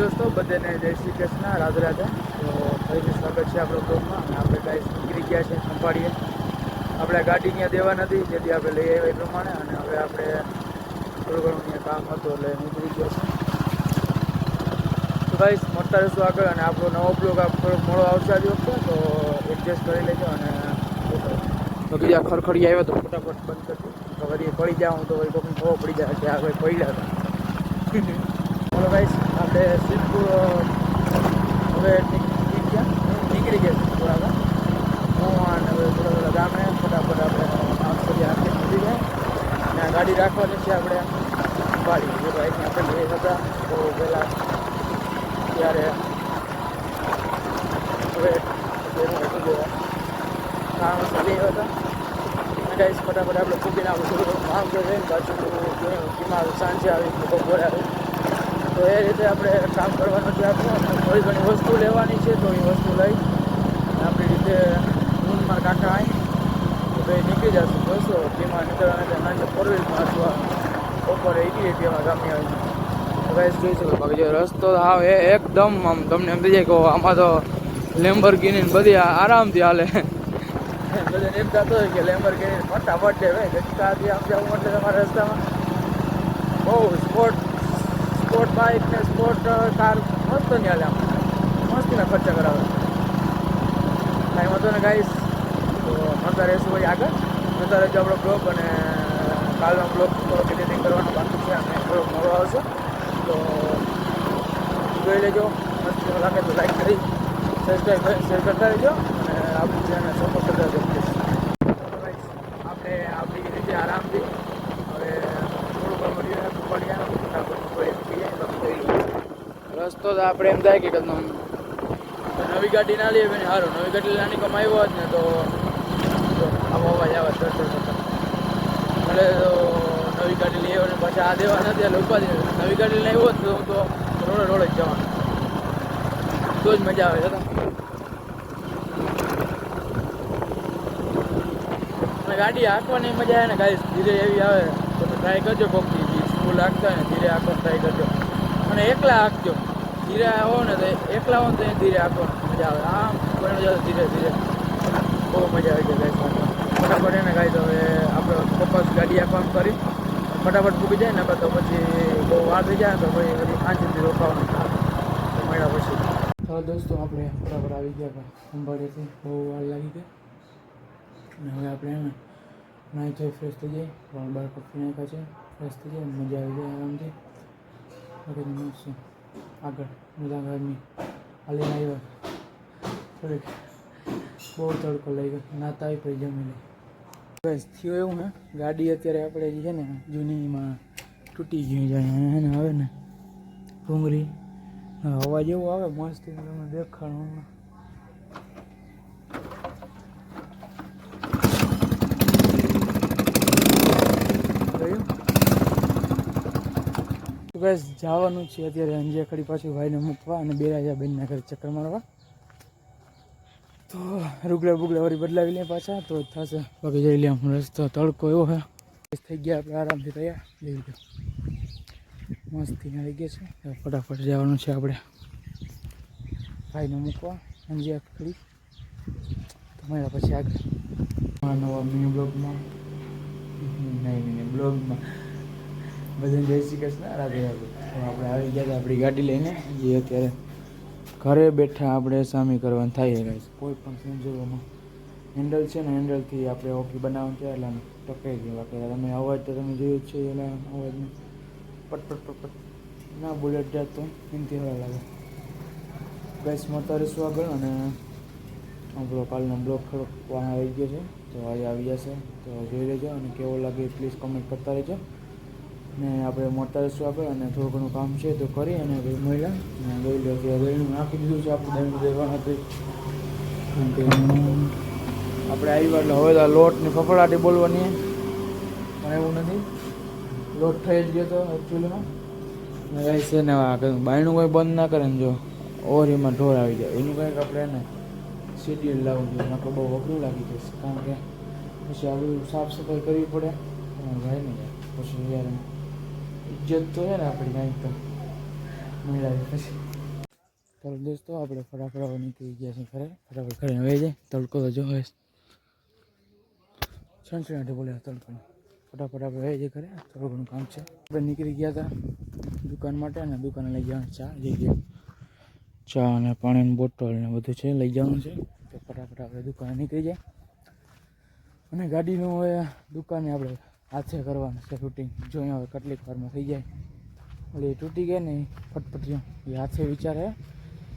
દોસ્તો, બધાને જય શ્રી કૃષ્ણ, રાધે રાધે. તો ફરીથી સ્વાગત છે આપણો બ્લોગમાં અને આપણે ગાઈસ નીકળી ગયા છે સંભાળીએ. આપણે ગાડી ત્યાં દેવા નથી, જેથી આપણે લઈ આવ્યા એ પ્રમાણે. અને હવે આપણે થોડું ઘણું ત્યાં કામ હતું એટલે નીકળી ગયો છે. તો ગાઈસ મળતા રસ્તો આગળ. અને આપણો નવો બ્લોગ આપ મોડો આવશે આજે વખતે, તો એડજસ્ટ કરી લેજો અને તો બીજા ખરખડી આવ્યો તો ફટાફટ બંધ કરી તો વળી પડી જાઉં તો વળી કોઈને ખબર પડી જાય કે આ ભાઈ પડ્યા હતા. બોલો ગાઈસ આપણે સિદ્ધપુર હવે નીકળી ગયા નીકળી ગયા સિદ્ધપુર આગળ હું અને હવે થોડા થોડા ગામે ફટાફટ આપણે આમ સુધી આખી નીકળી જાય અને આ ગાડી રાખવાની છે આપણે વાડી જે ભાઈ આપણે લઈ હતા તો પહેલાં ત્યારે હવે કામ ચાલી આવ્યા હતા ગાઈસ ફટાફટ આપણે ફૂકીને આપણે થોડું કામ કરીએ પાછું જોયું કેમાં સાંજે આવી બપોરે આવી તો એ રીતે આપણે કામ કરવાનું ત્યાં થોડી ઘણી વસ્તુ લેવાની છે, તો એ વસ્તુ લઈ આપણી રીતે ઊનમાં કાંઠા આવી તો ભાઈ નીકળી જશું. બસો તેમાં નીકળવાના એટલે સાંજે ફોર વ્હીલમાં અથવા બપોરે નીકળીએ તેમાં ગામની આવી. ગાઈસ જોઈ શકો બાકી જો રસ્તો હાવ એ એકદમ આમ તમને એમ થઈ કે આમાં તો લેમ્બરગીની ગીની બધી આરામથી હાલે. બધા એમ થતો હોય કે લેમ્બરગીની ફટાફટ છે ભાઈ ગચકાથી આમ જવું એટલે તમારા રસ્તામાં બહુ સ્પોર્ટ સ્પોર્ટ બાઇક ને સ્પોર્ટ કાર મસ્ત નહીં હાલે મસ્તીના ખર્ચા કરાવે. કાંઈ વાંધો ને ગાઈશ તો મળતા રહેશું ભાઈ આગળ. મળતા રહેજો આપણો બ્લોગ અને કાલનો બ્લોગ થોડોક એડિટિંગ કરવાનો બાકી છે અને થોડો મોડો આવશે. તો જોઈ લેજો. મસ્ત લાગે તો લાઈક કરી સબસ્ક્રાઈબ કરી શેર કરતા રહેજો અને આપણું ચેનલ સપોર્ટ કરતા રહેજો પ્લીઝ આપણે આપણી રીતે આરામથી હવે થોડું ઘણું મળી રહ્યા પડિયા ફટાફટ પડી મૂકી જાય બાકી જોઈ લો. રસ્તો તો આપણે એમ થાય કે નવી ગાડી ના લઈએ ભાઈ સારું નવી ગાડી લાની કમ આવ્યો જ ને તો આમ અવાજ આવે તો એટલે તો નવી ગાડી લઈ અને પાછા આ દેવા નથી, એટલે ઉપાધિ. નવી ગાડી લઈ જ તો હું તો રોડે રોડે જ જવાનું. તો જ મજા આવે, છે ગાડી હાંકવાની મજા આવે ને, ગાડી ધીરે એવી આવે. તો ટ્રાય કરજો કોકથી સ્કૂલ હાંકતા ને, ધીરે હાંકવા ટ્રાય કરજો. અને એકલા હાંકજો. ધીરે આવો ને તો એકલા હોય તો ધીરે આપો મજા આવે. આમ પણ ધીરે ધીરે. બહુ મજા આવી જાય ફટાફટ એને ગાઈ તો હવે આપણે ફોકસ ગાડી આપવાનું કરી. ફટાફટ પૂકી જાય ને તો પછી બહુ વાર થઈ જાય તો પછી પાંચ સુધી રોકાવાનું મળ્યા પછી. ચાલો દોસ્તો, આપણે બરાબર આવી ગયા હતા અંબાડીથી. બહુ વાર લાગી ગઈ. અને હવે આપણે એને નાહી થઈ ફ્રેશ થઈ જાય વાળ બાર કપી નાખ્યા છે. ફ્રેશ થઈ જાય મજા આવી જાય આરામથી. વગેરે મળશું. આગળ ગરમી હાલીને આવ્યા બહુ તડકો લઈ ગયો નાતા આવી પછી જમી લઈ. બસ, થયું એવું હે. ગાડી અત્યારે આપણે જે છે ને, જૂનીમાં તૂટી ગઈ જાય હે ને આવે ને. ભૂંગળી અવાજ એવો આવે, મસ્ત તમને દેખાડવાનું જોયું બસ જવાનું છે. અત્યારે અંજિયાખડી ખડી પાછું ભાઈને મૂકવા અને બે રાજા બેનના ઘરે ચક્કર મારવા. તો રૂગલા બુગલા વળી બદલાવી લઈએ પાછા. તો થશે. બાકી જઈ લઈએ આમ રસ્તો. તડકો એવો હે થઈ ગયા આપણે આરામથી તૈયાર. જઈ લો. મસ્તી આવી ગયા છે. ફટાફટ જવાનું છે આપણે. ભાઈને મૂકવા. અંજે ખડી. તમારા પછી આગળ. નવા મિની બ્લોગમાં નહીં નહીં બ્લોગમાં બધાને જય શ્રી કૃષ્ણ, રાધે રાધે. આપણે આવી ગયા આપણી ગાડી લઈને, જે અત્યારે ઘરે બેઠા આપણે સામી કરવાનું થાય guys. કોઈ પણ સંજોગોમાં હેન્ડલ છે ને હેન્ડલથી આપણે ઓકી બનાવવાનું છે એટલે ટકાઈ ગયું. બાકી તમે અવાજ તો તમે જોયું જ છે એના અવાજને. પટ પટ પટ પટ. ના બુલેટ જાત તો એમથી હવા લાગે. ગેસ મતારીશું આગળ અને આપણો કાલનો બ્લોક થોડોક આવી ગયો છે, તો આજે આવી જશે. તો જોઈ લેજો અને કેવો લાગે પ્લીઝ કોમેન્ટ કરતા રહેજો. ને આપણે મોટા રહીશું આપે અને થોડું ઘણું કામ છે તો કરી અને મળ્યા અને લો કે દહીંનું નાખી દીધું છે આપણે દહીં દેવાનું હતું આપણે આવ્યા એટલે હવે લોટની ફફડાટી બોલવાની પણ એવું નથી. લોટ થઈ જ ગયો હતો એકચ્યુઅલીમાં રહી છે ને બાયણું કોઈ બંધ ના કરે ને જો. ઓરીમાં ઢોર આવી જાય. એનું કંઈક આપણે એને શેડ્યુલ લાવવું જોઈએ. નકર બહુ અઘરું લાગી જશે. કારણ કે પછી આ સાફ સફાઈ કરવી પડે. ભાઈ નહીં પછી યાર ઇજ્જત તો છે ને આપણી કાંઈક તો. મેળાવી પછી. ચાલો દોસ્તો, આપણે ફટાફટ નીકળી ગયા છીએ ખરે ફટાફટ ઘરે હવે જાય તડકો તો જો. હવે છંછણાટી બોલ્યા તડકો. ફટાફટ આપણે હવે જાય ઘરે. થોડું કામ છે. આપણે નીકળી ગયા હતા દુકાન માટે અને દુકાને લઈ જવાનું ચા જઈ ગયા. ચા અને પાણીની બોટલ ને બધું છે, લઈ જવાનું છે. તો ફટાફટ આપણે દુકાને નીકળી જાય અને ગાડીનું હવે દુકાને આપણે હાથે કરવાનું છે શૂટિંગ જોઈએ હવે કેટલીક વારમાં થઈ જાય. ઓલી તૂટી ગઈ ને ફટફટીઓ. એ હાથે વિચારે.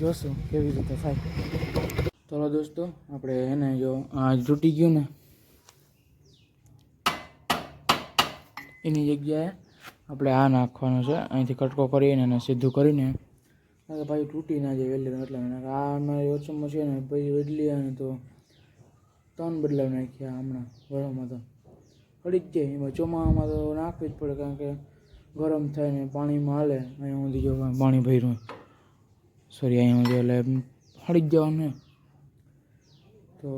જોશું કેવી રીતે થાય. ચલો દોસ્તો, આપણે એને જો આ તૂટી ગયું ને, એની જગ્યાએ આપણે આ નાખવાનું છે. અહીંથી કટકો કરીને એને સીધું કરીને કે ભાઈ તૂટી ના જાય વેલ્યુ એટલે આ અમારી ઓછામાં છે ને પછી વડલી અને તો ત્રણ બદલાવ નાખ્યા હમણાં ગરમમાં તો. પડી જ જાય એમાં ચોમાસામાં તો નાખવી જ પડે કારણ કે ગરમ થાય ને પાણીમાં હાલે, અહીંયા સુધી જો પાણી ભર્યું સોરી અહીંયા સુધી એટલે હળી જ જવાનું તો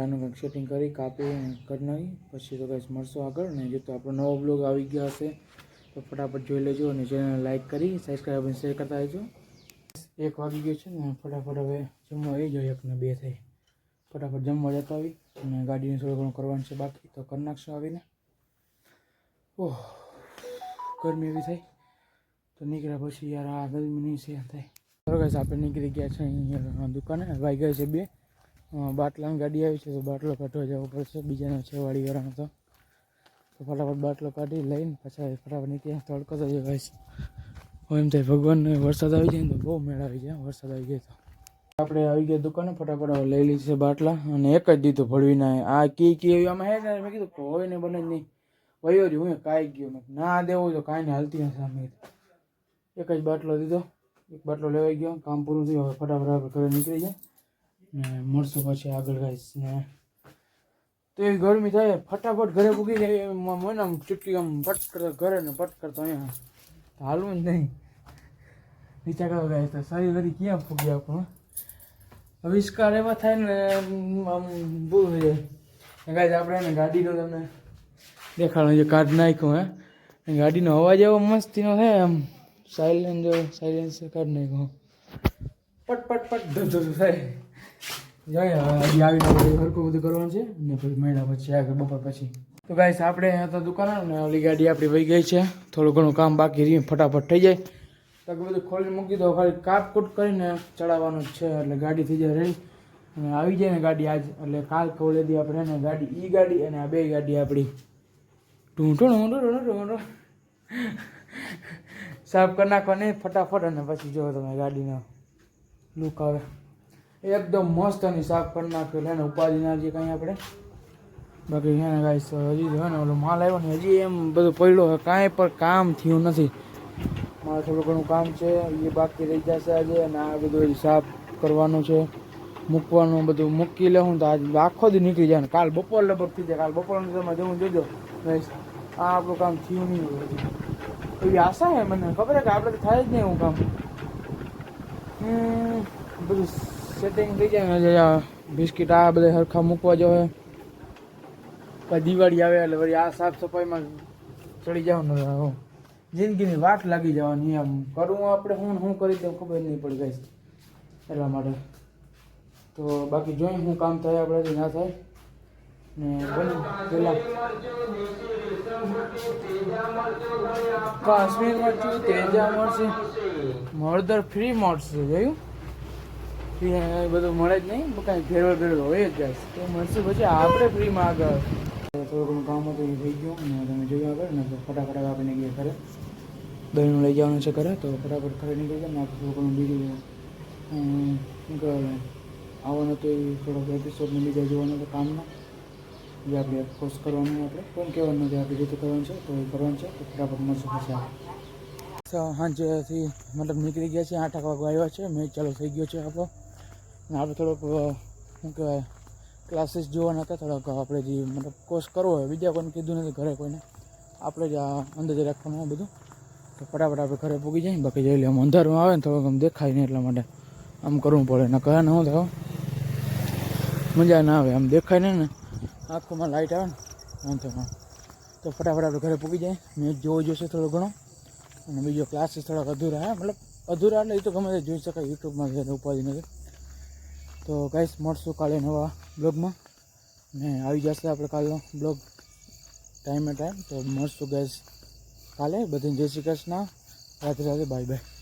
આનું કંઈક સેટિંગ કરી, કાપી કરી નાખી. પછી તો કંઈ મળશો આગળ. ને જો તો આપણો નવો બ્લોગ આવી ગયા હશે, તો ફટાફટ જોઈ લેજો અને ચેનલ લાઇક કરી સબસ્ક્રાઈબ અને શેર કરતા રહેજો. એક વાગી ગયો છે ને, ફટાફટ હવે જમવા આવી જોઈએ એક ને બે થઈ ફટાફટ જમવા જતા આવી. અને ગાડીને થોડું ઘણું કરવાનું છે બાકી તો કરી નાખશું આવીને. ઓહ, ગરમી એવી થઈ. તો નીકળ્યા પછી યાર આ ગરમી નહીં છે થાય. બરોબર આપણે નીકળી ગયા છે અહીંયા દુકાને. ભાઈ ગયા છે બે. બાટલાની ગાડી આવી છે, તો બાટલો કાઢવા જવો પડશે. બીજાનો છે વાડીવાળાનો તો. તો ફટાફટ બાટલો કાઢી લઈને પાછા ફટાફટ નીકળ્યા તડકો તો જે ભાઈ હોય એમ થાય, ભગવાનને વરસાદ આવી જાય ને તો બહુ મેળ આવી જાય વરસાદ આવી જાય તો. આપણે આવી ગયા દુકાને, ફટાફટ લઈ લીધી છે બાટલા અને એક જ દીધું ભળવીને આ કી કી એવી આમાં હે ને મેં કીધું, કોઈ ને બને જ નહીં. વયો રહ્યું હું કાંઈ ગયો ના દેવું તો કાંઈ હાલતી નથી સામે એક જ બાટલો દીધો. એક બાટલો લેવાઈ ગયો. કામ પૂરું થયું. હવે ફટાફટ આપણે ઘરે નીકળી જાય ને મળશું પછી આગળ ગાઈશ ને. તો એવી ગરમી થાય. ફટાફટ ઘરે પૂગી જાય. મને આમ ચૂટકી આમ પટ કરતા ઘરે ને પટ કરતા અહીંયા. હાલવું જ નહીં. નીચે કરવા ગાય તો શરીર વરી ક્યાં ફૂગી આપણું આવિષ્કાર એવા થાય ને આમ બહુ થઈ જાય ગાય આપણે એને ગાડીનો તમને દેખાડો. જે કાર્ડ નાખ્યું, હે. ગાડીનો અવાજ એવો મસ્તીનો થાય આમ સાયલેન્સ જો સાયલેન્સ કાઢ નાખ્યું. પટ પટ પટ, ધુ ધુ ધુ, થાય. હવે હજી આવીને બધું હરકું બધું કરવાનું છે. ને પછી મહિના પછી, આગળ બપોર પછી. તો ગાઈસ, આપણે હતા દુકાન ને ઓલી ગાડી આપણી વહી ગઈ છે. થોડું ઘણું કામ બાકી રહ્યું, ફટાફટ થઈ જાય. તો બધું ખોલીને મૂકી દો. ખાલી કાપકૂટ કરીને ચડાવવાનું છે. એટલે ગાડી થઈ જાય રેડી. અને આવી જાય ને ગાડી આજ. એટલે કાલ ખોલી દી આપણે ને ગાડી, ઈ ગાડી અને આ બે ગાડી આપણી. ઢૂંઢો ઢૂંઢો ઢૂંઢો ઢૂંઢો સાફ કરી નાખવાની ફટાફટ અને પછી જો તમે ગાડીનો લુક આવે. એકદમ મસ્ત અને સાફ કરી નાખ્યો. એને ઉપાધિ ના જે કાંઈ આપણે. બાકી છે ને ગાઈસ હજી જો ને ઓલો માલ આવ્યો ને હજી એમ બધું પડ્યો કાંઈ પણ કામ થયું નથી. મારે થોડું ઘણું કામ છે. એ બાકી રહી જશે આજે અને આ બધું સાફ કરવાનું છે. મૂકવાનું બધું મૂકી લે હું તો આજે આખો દી નીકળી જાય ને. કાલ બપોર લગભગ થઈ જાય. કાલ બપોરનું તમે જવું જોજો. આ આપણું કામ થયું નહીં એવી આશા છે મને. ખબર છે કે આપણે થાય જ નહીં એવું કામ. બધું સેટિંગ થઈ જાય ને બિસ્કિટ આ બધા સરખા મૂકવા જોઈએ પછી દિવાળી આવે એટલે વળી આ સાફ સફાઈમાં ચડી જાવ હવે. જિંદગીની વાટ લાગી જવાની આમ કરવું આપણે હું શું હું કરી દઉં, ખબર નહીં પડી ગઈ એટલા માટે. તો બાકી જોઈ શું કામ થાય આપણાથી ના થાય. ને બની, પેલા કાશ્મીર મરચું તેજા મળશે. મળદર ફ્રી મળશે, જોયું? ફ્રી બધું મળે જ નહીં કાંઈ ફેરવલ ફેરવલ હોય જ જાય તો મળશે પછી, આપણે ફ્રીમાં આગળ. થોડું ઘણું કામ હતું, એ થઈ ગયું. અને તમે જોયું આગળ, ને ફટાફટ આપણે ગયા ઘરે. દહીંનું લઈ જવાનું છે ઘરે, તો ફટાફટ ઘરે નીકળી ગયા ને આપણે થોડું ઘણું બીજું શું કહેવાય, આવવાનું તો એ થોડોક એપિસોડને બીજા જોવાનું હતું કામના. જે આપણે કોર્સ કરવાનું આપણે. કોણ કહેવાનું નથી, આપણે રીતે કરવાનું છે, તો એ કરવાનું છે, તો ફટાફટ મળશું પછી તો સાંજેથી મતલબ નીકળી ગયા છે આઠ વાગે આવ્યા છે, મેચ ચાલુ થઈ ગયો છે આપણો. અને આપણે થોડોક શું કહેવાય ક્લાસીસ જોવાના હતા થોડાક આપણે જે મતલબ કોર્સ કરવો હોય, બીજા કોઈને કીધું નથી, ઘરે કોઈને. આપણે જ આ અંદાજે રાખવાનું હોય બધું. તો ફટાફટ આપણે ઘરે પૂગી જાય બાકી જોઈ લઈએ આમ અંધારું આવે ને, થોડુંક આમ દેખાય નહીં એટલા માટે. આમ કરવું પડે, ને કયા ન થાય મજા ના આવે, આમ દેખાય નહીં ને. આંખોમાં લાઇટ આવે ને, વાંધો તો ફટાફટ આપણે ઘરે પૂગી જાય મેચ જોવો જોશે થોડો ઘણો. અને બીજો ક્લાસીસ થોડાક અધૂરા, હા, મતલબ અધૂરા એટલે એ તો ગમે તે જોઈ શકાય યુટ્યુબમાં છે ઉપાધિ નથી. તો ગાઈસ મળશું કાલે નવા બ્લોગમાં ને આવી જશે આપણે કાલનો બ્લોગ ટાઈમે ટાઈમ તો મળશું ગાઈસ કાલે. બધાને જય Shri Krishna. Radhe Radhe bye bye